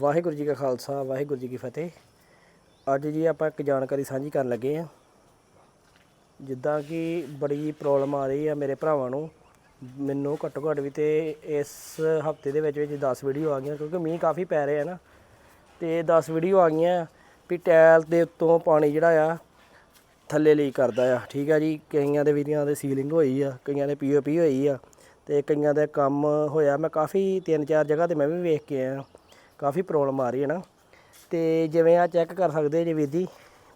ਵਾਹਿਗੁਰੂ ਜੀ ਕਾ ਖਾਲਸਾ, ਵਾਹਿਗੁਰੂ ਜੀ ਕੀ ਫਤਿਹ। ਅੱਜ ਜੀ ਆਪਾਂ ਇੱਕ ਜਾਣਕਾਰੀ ਸਾਂਝੀ ਕਰਨ ਲੱਗੇ ਆ ਜਿੱਦਾਂ ਕਿ ਬੜੀ ਪ੍ਰੋਬਲਮ ਆ ਰਹੀ ਆ ਮੇਰੇ ਭਰਾਵਾਂ ਨੂੰ। ਮੈਨੂੰ ਘੱਟੋ ਘੱਟ ਵੀ ਤੇ ਇਸ ਹਫ਼ਤੇ ਦੇ ਵਿੱਚ ਵਿੱਚ 10 ਵੀਡੀਓ ਆ ਗਈਆਂ, ਕਿਉਂਕਿ ਮੀਂਹ ਕਾਫੀ ਪੈ ਰਿਹਾ ਹੈ ਨਾ। ਤੇ 10 ਵੀਡੀਓ ਆ ਗਈਆਂ ਵੀ ਟੈਲ ਦੇ ਉੱਤੋਂ ਪਾਣੀ ਜਿਹੜਾ ਆ ਥੱਲੇ ਲਈ ਕਰਦਾ ਆ। ਠੀਕ ਆ ਜੀ, ਕਈਆਂ ਦੇ ਵੀਡੀਆਂ ਦੇ ਸੀਲਿੰਗ ਹੋਈ ਆ, ਕਈਆਂ ਦੇ ਪੀਓਪੀ ਹੋਈ ਆ ਤੇ ਕਈਆਂ ਦਾ ਕੰਮ ਹੋਇਆ। ਮੈਂ ਕਾਫੀ ਤਿੰਨ ਚਾਰ ਜਗ੍ਹਾ ਤੇ ਮੈਂ ਵੀ ਵੇਖ ਕੇ ਆਇਆ। ਕਾਫੀ ਪ੍ਰੋਬਲਮ ਆ ਰਹੀ ਹੈ ਨਾ। ਤੇ ਜਿਵੇਂ ਆ ਚੈੱਕ ਕਰ ਸਕਦੇ ਜੇ ਵੀਰ ਜੀ,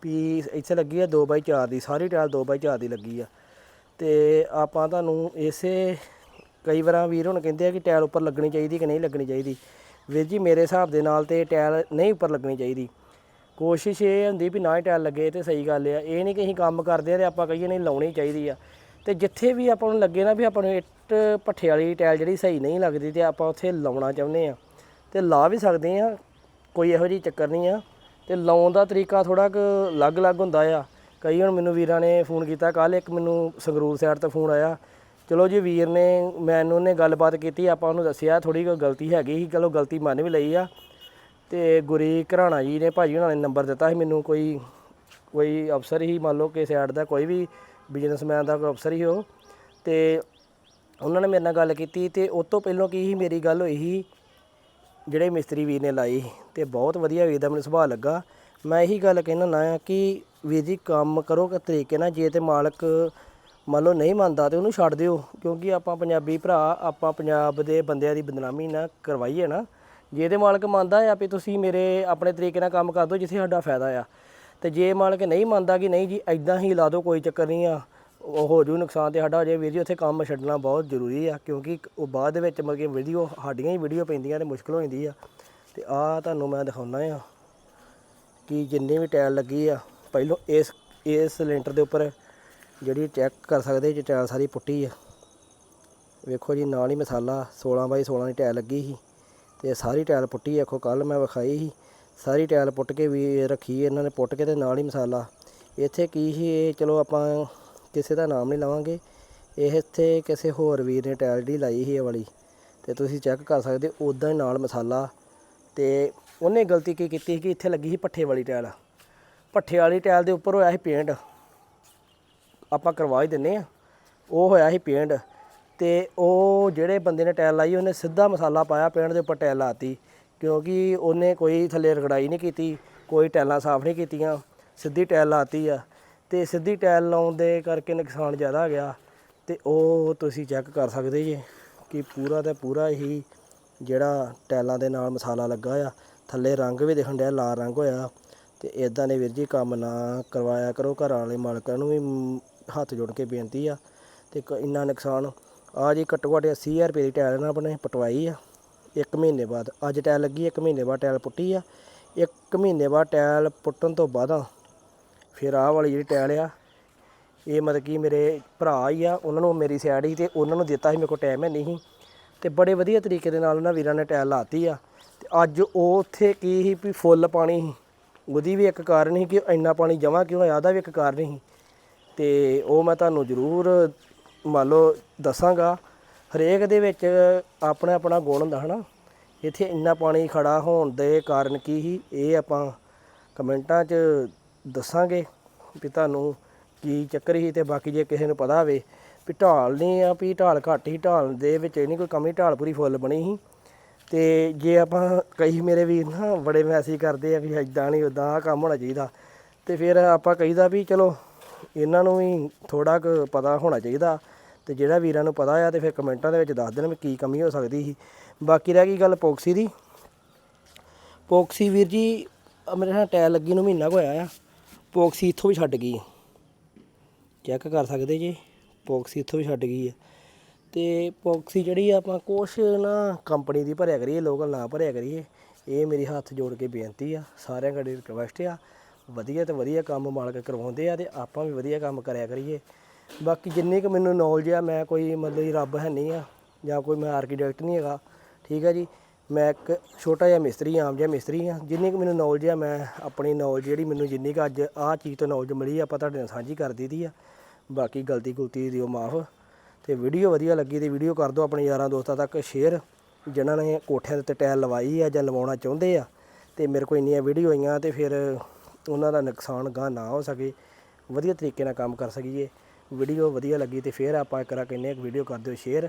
ਵੀ ਇੱਥੇ ਲੱਗੀ ਆ 2x4 ਦੀ, ਸਾਰੀ ਟਾਇਲ 2x4 ਦੀ ਲੱਗੀ ਆ। ਤੇ ਆਪਾਂ ਤੁਹਾਨੂੰ ਇਸੇ ਕਈ ਵਾਰਾਂ ਵੀਰ ਹੁਣ ਕਹਿੰਦੇ ਆ ਕਿ ਟਾਇਲ ਉੱਪਰ ਲੱਗਣੀ ਚਾਹੀਦੀ ਕਿ ਨਹੀਂ ਲੱਗਣੀ ਚਾਹੀਦੀ। ਵੀਰ ਜੀ ਮੇਰੇ ਹਿਸਾਬ ਦੇ ਨਾਲ ਤੇ ਟਾਇਲ ਨਹੀਂ ਉੱਪਰ ਲੱਗਣੀ ਚਾਹੀਦੀ। ਕੋਸ਼ਿਸ਼ ਇਹ ਹੁੰਦੀ ਵੀ ਨਾ ਹੀ ਟਾਇਲ ਲੱਗੇ ਤੇ ਸਹੀ ਗੱਲ ਆ। ਇਹ ਨਹੀਂ ਕਿ ਅਸੀਂ ਕੰਮ ਕਰਦੇ ਆ ਤੇ ਆਪਾਂ ਕਹੀਏ ਨਹੀਂ ਲਾਉਣੀ ਚਾਹੀਦੀ ਆ। ਤੇ ਜਿੱਥੇ ਵੀ ਆਪਾਂ ਨੂੰ ਲੱਗੇ ਨਾ ਵੀ ਆਪਾਂ ਨੂੰ ਇੱਟ ਭੱਠੇ ਵਾਲੀ ਟਾਇਲ ਜਿਹੜੀ ਸਹੀ ਨਹੀਂ ਲੱਗਦੀ ਤੇ ਆਪਾਂ ਉੱਥੇ ਲਾਉਣਾ ਚਾਹੁੰਦੇ ਆ। ਤੇ ਲਾ ਵੀ ਸਕਦੇ ਆ, ਕੋਈ ਇਹੋ ਜਿਹੀ ਚੱਕਰ ਨਹੀਂ ਆ। ਤੇ ਲਾਉਣ ਦਾ ਤਰੀਕਾ ਥੋੜਾ ਕੁ ਅਲੱਗ-ਅਲੱਗ ਹੁੰਦਾ ਆ। ਕਈ ਹੁਣ ਮੈਨੂੰ ਵੀਰਾਂ ਨੇ ਫੋਨ ਕੀਤਾ ਕੱਲ ਇੱਕ ਮੈਨੂੰ ਸੰਗਰੂਰ ਸਾਈਡ ਤੋਂ ਫੋਨ ਆਇਆ। ਚਲੋ ਜੀ ਵੀਰ ਨੇ, ਮੈਨੂੰ ਉਹਨੇ ਗੱਲਬਾਤ ਕੀਤੀ, ਆਪਾਂ ਉਹਨੂੰ ਦੱਸਿਆ ਥੋੜੀ ਕੋਈ ਗਲਤੀ ਹੈਗੀ ਸੀ, ਚਲੋ ਗਲਤੀ ਮੰਨ ਵੀ ਲਈ ਆ। ਤੇ ਗੁਰੀ ਘਰਾਣਾ ਜੀ ਨੇ ਭਾਜੀ ਉਹਨਾਂ ਨੇ ਨੰਬਰ ਦਿੱਤਾ ਸੀ ਮੈਨੂੰ, ਕੋਈ ਕੋਈ ਅਫਸਰ ਹੀ ਮੰਨ ਲਓ ਕਿ ਸਾਈਡ ਦਾ ਕੋਈ ਵੀ ਬਿਜ਼ਨਸਮੈਨ ਦਾ ਕੋਈ ਅਫਸਰ ਹੀ ਹੋ ਤੇ ਉਹਨਾਂ ਨੇ ਮੇਰੇ ਨਾਲ ਗੱਲ ਕੀਤੀ ਤੇ ਉਸ ਤੋਂ ਪਹਿਲਾਂ ਕੀ ਸੀ, ਮੇਰੀ ਗੱਲ ਹੋਈ ਸੀ ਜਿਹੜੇ ਮਿਸਤਰੀ ਵੀਰ ਨੇ ਲਾਈ ਤੇ ਬਹੁਤ ਵਧੀਆ ਵੀਰ ਦਾ ਮੈਨੂੰ ਸੁਭਾਅ ਲੱਗਾ। ਮੈਂ ਇਹੀ ਗੱਲ ਕਹਿਣਾ ਨਾ ਕਿ ਵੀਰ ਜੀ ਕੰਮ ਕਰੋ ਕਿ ਤਰੀਕੇ ਨਾਲ, ਜੇ ਤੇ ਮਾਲਕ ਮੰਨ ਲਓ ਨਹੀਂ ਮੰਨਦਾ ਤੇ ਉਹਨੂੰ ਛੱਡ ਦਿਓ, ਕਿਉਂਕਿ ਆਪਾਂ ਪੰਜਾਬੀ ਭਰਾ, ਆਪਾਂ ਪੰਜਾਬ ਦੇ ਬੰਦਿਆਂ ਦੀ ਬਦਨਾਮੀ ਨਾ ਕਰਵਾਈਏ ਨਾ। ਜੇ ਤੇ ਮਾਲਕ ਮੰਨਦਾ ਆ ਵੀ ਤੁਸੀਂ ਮੇਰੇ ਆਪਣੇ ਤਰੀਕੇ ਨਾਲ ਕੰਮ ਕਰ ਦਿਓ, ਜਿੱਥੇ ਸਾਡਾ ਫਾਇਦਾ ਆ। ਤੇ ਜੇ ਮਾਲਕ ਨਹੀਂ ਮੰਨਦਾ ਕਿ ਨਹੀਂ ਜੀ ਐਦਾਂ ਹੀ ਲਾ ਦਿਓ, ਕੋਈ ਚੱਕਰ ਨਹੀਂ ਆ। ਹੋ ਜੂ ਨੁਕਸਾਨ ਤੇ ਸਾਡਾ ਜੇ ਵੀਰ ਜੀ ਉੱਥੇ ਕੰਮ ਛੱਡਣਾ ਬਹੁਤ ਜ਼ਰੂਰੀ ਆ, ਕਿਉਂਕਿ ਉਹ ਬਾਅਦ ਦੇ ਵਿੱਚ ਮਤਲਬ ਕਿ ਵੀਡੀਓ ਸਾਡੀਆਂ ਹੀ ਵੀਡੀਓ ਪੈਂਦੀਆਂ ਤੇ ਮੁਸ਼ਕਲ ਹੋ ਜਾਂਦੀ ਆ। ਤੇ ਆ ਤੁਹਾਨੂੰ ਮੈਂ ਦਿਖਾਉਣਾ ਆ ਕਿ ਜਿੰਨੀ ਵੀ ਟਾਇਲ ਲੱਗੀ ਆ, ਪਹਿਲੋਂ ਇਸ ਇਸ ਸਿਲੰਡਰ ਦੇ ਉੱਪਰ ਜਿਹੜੀ ਚੈੱਕ ਕਰ ਸਕਦੇ ਜੇ ਟਾਇਲ ਸਾਰੀ ਪੁੱਟੀ ਆ। ਵੇਖੋ ਜੀ, ਨਾਲ ਹੀ ਮਸਾਲਾ 16 ਬਾਈ 16 ਦੀ ਟਾਇਲ ਲੱਗੀ ਸੀ ਤੇ ਸਾਰੀ ਟਾਇਲ ਪੁੱਟੀ ਦੇਖੋ ਕੱਲ ਮੈਂ ਵਿਖਾਈ ਸੀ, ਸਾਰੀ ਟਾਇਲ ਪੁੱਟ ਕੇ ਵੀ ਰੱਖੀ ਇਹਨਾਂ ਨੇ ਪੁੱਟ ਕੇ ਤੇ ਨਾਲ ਹੀ ਮਸਾਲਾ। ਇੱਥੇ ਕੀ ਸੀ, ਇਹ ਚਲੋ ਆਪਾਂ ਕਿਸੇ ਦਾ ਨਾਮ ਨਹੀਂ ਲਵਾਂਗੇ। ਇਹ ਇੱਥੇ ਕਿਸੇ ਹੋਰ ਵੀਰ ਨੇ ਟਾਇਲ ਜਿਹੜੀ ਲਾਈ ਸੀ ਇਹ ਵਾਲੀ। ਤੇ ਤੁਸੀਂ ਚੈੱਕ ਕਰ ਸਕਦੇ ਉਦਾਂ ਹੀ ਨਾਲ ਮਸਾਲਾ। ਤੇ ਉਹਨੇ ਗਲਤੀ ਕੀ ਕੀਤੀ ਸੀ ਕਿ ਇੱਥੇ ਲੱਗੀ ਸੀ ਪੱਠੇ ਵਾਲੀ ਟਾਇਲ। ਪੱਠੇ ਵਾਲੀ ਟਾਇਲ ਦੇ ਉੱਪਰ ਹੋਇਆ ਸੀ ਪੇਂਟ। ਆਪਾਂ ਕਰਵਾ ਹੀ ਦਿੰਨੇ ਆ। ਉਹ ਹੋਇਆ ਸੀ ਪੇਂਟ। ਤੇ ਉਹ ਜਿਹੜੇ ਬੰਦੇ ਨੇ ਟਾਇਲ ਲਾਈ, ਉਹਨੇ ਸਿੱਧਾ ਮਸਾਲਾ ਪਾਇਆ, ਪੇਂਟ ਦੇ ਉੱਪਰ ਟਾਇਲ ਲਾਤੀ। ਕਿਉਂਕਿ ਉਹਨੇ ਕੋਈ ਥੱਲੇ ਰਗੜਾਈ ਨਹੀਂ ਕੀਤੀ, ਕੋਈ ਟਾਇਲਾਂ ਸਾਫ਼ ਨਹੀਂ ਕੀਤੀਆਂ। ਸਿੱਧੀ ਟਾਇਲ ਲਾਤੀ ਆ। ਤੇ ਸਿੱਧੀ ਟਾਇਲ ਲਾਉਣ ਦੇ ਕਰਕੇ ਨੁਕਸਾਨ ਜ਼ਿਆਦਾ ਗਿਆ ਤੇ ਉਹ ਤੁਸੀਂ ਚੈੱਕ ਕਰ ਸਕਦੇ ਜੇ ਕਿ ਪੂਰਾ ਤੇ ਪੂਰਾ ਹੀ ਜਿਹੜਾ ਟਾਇਲਾਂ ਦੇ ਨਾਲ ਮਸਾਲਾ ਲੱਗਾ ਆ, ਥੱਲੇ ਰੰਗ ਵੀ ਦਿਖਣ ਡਿਆ, ਲਾਲ ਰੰਗ ਹੋਇਆ ਤੇ ਇਦਾਂ ਦੇ ਵੀਰ ਜੀ ਕੰਮ ਨਾ ਕਰਵਾਇਆ ਕਰੋ, ਘਰ ਵਾਲੇ ਮਾਲਕਾਂ ਨੂੰ ਵੀ ਹੱਥ ਜੋੜ ਕੇ ਬੇਨਤੀ ਆ ਤੇ ਕ- ਇੰਨਾ ਨੁਕਸਾਨ ਆ ਜੀ ਘੱਟੋ ਘੱਟ 80000 ਰੁਪਏ ਦੀ ਟਾਇਲ ਨਾ ਆਪਣੇ ਪਟਵਾਈ ਆ, ਇੱਕ ਮਹੀਨੇ ਬਾਅਦ, ਅੱਜ ਟਾਇਲ ਲੱਗੀ, ਇੱਕ ਮਹੀਨੇ ਬਾਅਦ ਟਾਇਲ ਪੁੱਟੀ ਆ, ਇੱਕ ਮਹੀਨੇ ਬਾਅਦ ਟਾਇਲ ਪੁੱਟਣ ਤੋਂ ਬਾਅਦ ਫਿਰ ਆਹ ਵਾਲੀ ਜਿਹੜੀ ਟਾਇਲ ਆ, ਇਹ ਮਤਲਬ ਕਿ ਮੇਰੇ ਭਰਾ ਹੀ ਆ, ਉਹਨਾਂ ਨੂੰ ਮੇਰੀ ਸਾਈਡ ਹੀ ਤੇ ਉਹਨਾਂ ਨੂੰ ਦਿੱਤਾ ਸੀ ਮੇਰੇ ਕੋਲ ਟਾਈਮ ਹੈ ਨਹੀਂ। ਤੇ ਬੜੇ ਵਧੀਆ ਤਰੀਕੇ ਦੇ ਨਾਲ ਉਹਨਾਂ ਵੀਰਾਂ ਨੇ ਟਾਇਲ ਲਾਤੀ ਆ। ਤੇ ਅੱਜ ਉਹ ਉੱਥੇ ਕੀ ਸੀ ਵੀ ਫੁੱਲ ਪਾਣੀ ਸੀ। ਉਹਦੀ ਵੀ ਇੱਕ ਕਾਰਨ ਸੀ ਕਿ ਇੰਨਾ ਪਾਣੀ ਜਮ੍ਹਾਂ ਕਿਉਂ ਹੋਇਆ, ਉਹਦਾ ਵੀ ਇੱਕ ਕਾਰਨ ਸੀ। ਤੇ ਉਹ ਮੈਂ ਤੁਹਾਨੂੰ ਜ਼ਰੂਰ ਮੰਨ ਲਓ ਦੱਸਾਂਗਾ, ਹਰੇਕ ਦੇ ਵਿੱਚ ਆਪਣਾ ਆਪਣਾ ਗੁਣ ਹੁੰਦਾ ਹਨਾ। ਇੱਥੇ ਇੰਨਾ ਪਾਣੀ ਖੜਾ ਹੋਣ ਦੇ ਕਾਰਨ ਕੀ ਸੀ, ਇਹ ਆਪਾਂ ਕਮੈਂਟਾਂ 'ਚ ਦੱਸਾਂਗੇ ਵੀ ਤੁਹਾਨੂੰ ਕੀ ਚੱਕਰ ਸੀ ਤੇ ਬਾਕੀ ਜੇ ਕਿਸੇ ਨੂੰ ਪਤਾ ਹੋਵੇ ਵੀ ਢਾਲ ਨਹੀਂ ਆ, ਵੀ ਢਾਲ ਘੱਟ ਹੀ ਢਾਲ ਦੇ ਵਿੱਚ ਇਹ ਨਹੀਂ ਕੋਈ ਕਮੀ, ਢਾਲ ਪੂਰੀ ਫੁੱਲ ਬਣੀ ਸੀ। ਤੇ ਜੇ ਆਪਾਂ ਕਈ ਮੇਰੇ ਵੀਰ ਨਾ ਬੜੇ ਮੈਸੇਜ ਕਰਦੇ ਆ ਵੀ ਇਦਾਂ ਨਹੀਂ ਉਦਾਂ ਆ ਕੰਮ ਹੋਣਾ ਚਾਹੀਦਾ। ਤੇ ਫਿਰ ਆਪਾਂ ਕਹੀਦਾ ਵੀ ਚਲੋ ਇਹਨਾਂ ਨੂੰ ਵੀ ਥੋੜਾ ਕੁ ਪਤਾ ਹੋਣਾ ਚਾਹੀਦਾ ਤੇ ਜਿਹੜਾ ਵੀਰਾਂ ਨੂੰ ਪਤਾ ਆ ਤੇ ਫਿਰ ਕਮੈਂਟਾਂ ਦੇ ਵਿੱਚ ਦੱਸ ਦੇਣ ਵੀ ਕੀ ਕਮੀ ਹੋ ਸਕਦੀ ਸੀ। ਬਾਕੀ ਰਹਿ ਗਈ ਗੱਲ ਪੋਕਸੀ ਦੀ। ਪੋਕਸੀ ਵੀਰ ਜੀ ਮੇਰੇ ਨਾਲ ਟਾਇਲ ਲੱਗੀ ਨੂੰ ਮਹੀਨਾ ਕੁ ਹੋਇਆ ਆ। ਪੋਕਸੀ ਇੱਥੋਂ ਵੀ ਛੱਡ ਗਈ ਚੈੱਕ ਕਰ ਸਕਦੇ ਜੀ, ਪੋਕਸੀ ਇੱਥੋਂ ਵੀ ਛੱਡ ਗਈ ਹੈ। ਤੇ ਪੋਕਸੀ ਜਿਹੜੀ ਆ, ਆਪਾਂ ਕੁਛ ਨਾ ਕੰਪਨੀ ਦੀ ਭਰਿਆ ਕਰੀਏ, ਲੋਕਲ ਨਾ ਭਰਿਆ ਕਰੀਏ, ਇਹ ਮੇਰੀ ਹੱਥ ਜੋੜ ਕੇ ਬੇਨਤੀ ਆ, ਸਾਰਿਆਂ ਕੋਲ ਰਿਕਵੈਸਟ ਆ, ਵਧੀਆ ਤੇ ਵਧੀਆ ਕੰਮ ਮਾਲਕ ਕਰਵਾਉਂਦੇ ਆ ਤੇ ਆਪਾਂ ਵੀ ਵਧੀਆ ਕੰਮ ਕਰਿਆ ਕਰੀਏ। ਬਾਕੀ ਜਿੰਨੀ ਕੁ ਮੈਨੂੰ ਨੌਲੇਜ ਆ, ਮੈਂ ਕੋਈ ਮਤਲਬ ਰੱਬ ਹੈ ਨਹੀਂ ਆ, ਜਾਂ ਕੋਈ ਮੈਂ ਆਰਕੀਟੈਕਟ ਨਹੀਂ ਹੈਗਾ, ਠੀਕ ਆ ਜੀ। ਮੈਂ ਇੱਕ ਛੋਟਾ ਜਿਹਾ ਮਿਸਤਰੀ ਆਮ ਜਿਹਾ ਮਿਸਤਰੀ ਆ ਜਿੰਨੀ ਕੁ ਮੈਨੂੰ ਨੌਲੇਜ ਆ ਮੈਂ ਆਪਣੀ ਨੌਲੇਜ ਜਿਹੜੀ ਮੈਨੂੰ ਜਿੰਨੀ ਕੁ ਅੱਜ ਆਹ ਚੀਜ਼ ਤੋਂ ਨੌਲੇਜ ਮਿਲੀ ਆ, ਆਪਾਂ ਤੁਹਾਡੇ ਨਾਲ ਸਾਂਝੀ ਕਰ ਦਿੱਤੀ ਆ। ਬਾਕੀ ਗਲਤੀ ਗੁਲਤੀ ਦਿਓ ਮਾਫ। ਤੇ ਵੀਡੀਓ ਵਧੀਆ ਲੱਗੀ ਤੇ ਵੀਡੀਓ ਕਰ ਦਿਓ ਆਪਣੇ ਯਾਰਾਂ ਦੋਸਤਾਂ ਤੱਕ ਸ਼ੇਅਰ ਜਿਨ੍ਹਾਂ ਨੇ ਕੋਠਿਆਂ ਦੇ ਉੱਤੇ ਟਾਇਲ ਲਵਾਈ ਆ ਜਾਂ ਲਵਾਉਣਾ ਚਾਹੁੰਦੇ ਆ ਤੇ ਮੇਰੇ ਕੋਲ ਇੰਨੀਆਂ ਵੀਡੀਓ ਆਈਆਂ ਤੇ ਫਿਰ ਉਹਨਾਂ ਦਾ ਨੁਕਸਾਨ ਗਾਂ ਨਾ ਹੋ ਸਕੇ। ਵਧੀਆ ਤਰੀਕੇ ਨਾਲ ਕੰਮ ਕਰ ਸਕੀਏ। ਵੀਡੀਓ ਵਧੀਆ ਲੱਗੀ ਤੇ ਫਿਰ ਆਪਾਂ ਕਰਾ ਕਹਿੰਦੇ ਆ ਵੀਡੀਓ ਕਰ ਦਿਓ ਸ਼ੇਅਰ